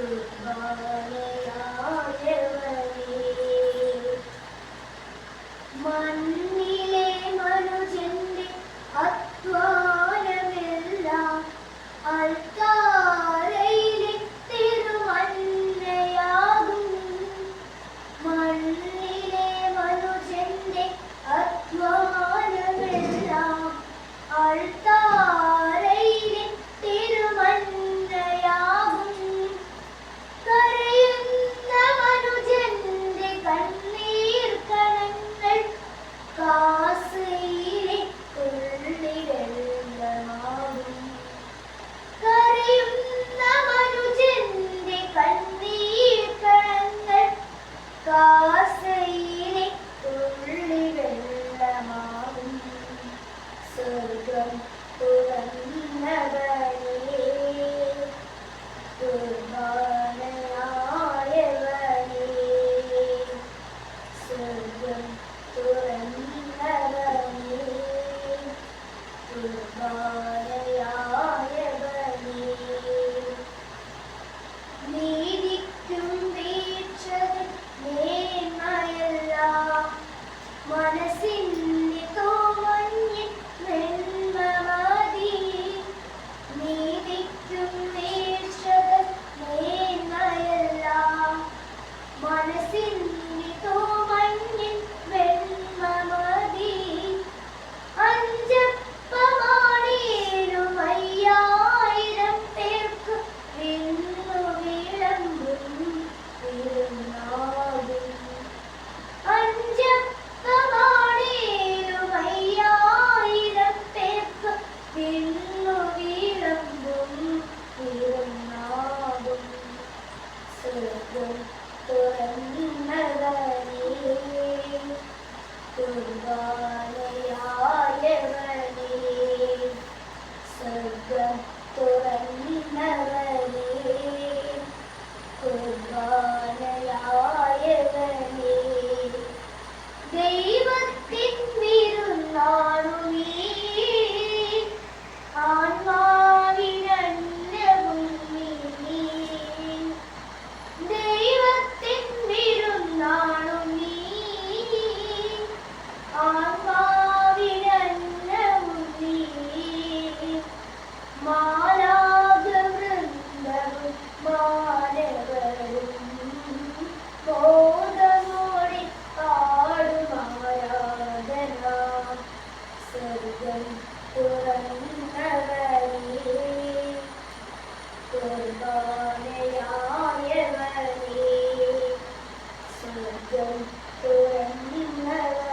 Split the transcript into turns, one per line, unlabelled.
কুরবানে കുർബാനയായവനേ സ്വർഗം കുർബാനയായവനേ സ്വർഗം തുറന്നവനേ